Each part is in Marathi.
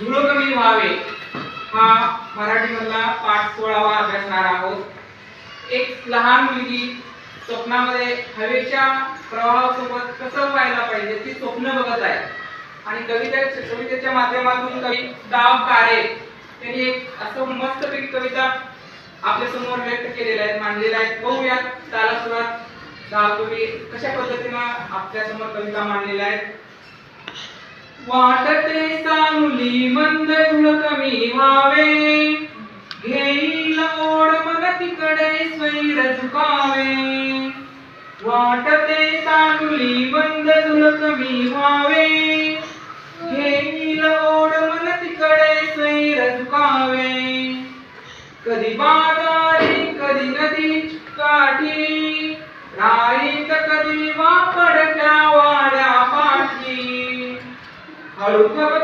धुळ कमी व्हावे हा मराठीमधला पाठ सोळावा अभ्यासणार आहोत. एक लहान मुलगी स्वप्नामध्ये हवेच्या प्रवाहासोबत कसं व्हायला पाहिजे ती स्वप्न बघत आहे. आणि कविता कवितेच्या माध्यमातून कवी दाव कारे त्यांनी एक असं मस्तपैकी कविता आपल्यासमोर व्यक्त केलेल्या आहेत मांडलेल्या आहेत. बघूयात त्याला सुरुवात. दाव कवी कशा पद्धतीनं आपल्यासमोर कविता मांडलेल्या आहेत. वाटते चांगली मंद धुळ कमी व्हावे. घेईल ओढ मग तिकडे स्वैर झुकावे. वाटते चांगली मंद धुळ कमी व्हावे. घेईल ओढ मग तिकडे स्वैर झुकावे. कधी बाजारी कधी नदी काठी. राईत कधी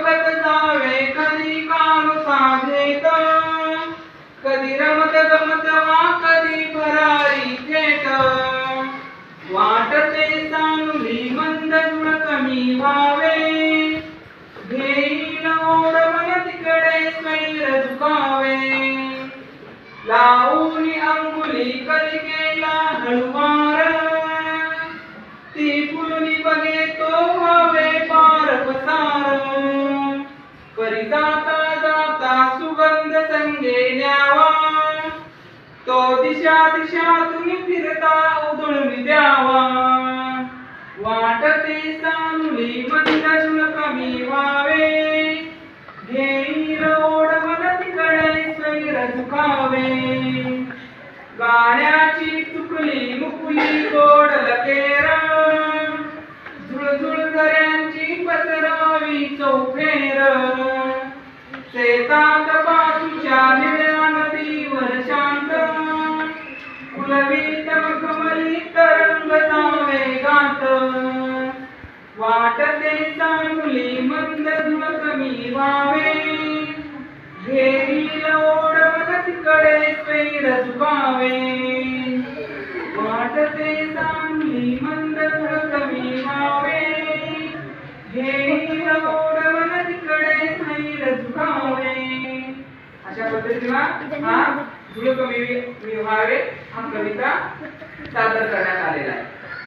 हळू जावे कधी कान साधेत? कधी रमत गमत वा कधी भरारी थेट वाटते चांगली मंद गुण कमी व्हावे. घेईल ओढ मन तिकडे स्वैर झुकावे लावून अंगुली कधी गेला हळुवार दिशा दिशा तुम्ही फिरता उधळून द्यावा. वाटते चांगली मंद झुळ कमी व्हावे. घेई रोड मन तिकडे स्वैर झुकावे. गाण्याची चुकली मुकली गोड लकेरा. झुळझुळ दऱ्यांची पसरावी चौफेर. शेतात बाजूच्या निळ्या फुलवीत कमली तरंग जावे गात वाटते चांगली मंद धुळ कमी वावे. घेईल ओढ तिकडे स्वैर झुकावे वाटते चांगली मंद धुळ कमी वावे घेईल ओढ तिकडे स्वैर झुकावे. अशा पद्धतीनं हा धुळ कमी हा कविता सादर करण्यात आलेला आहे.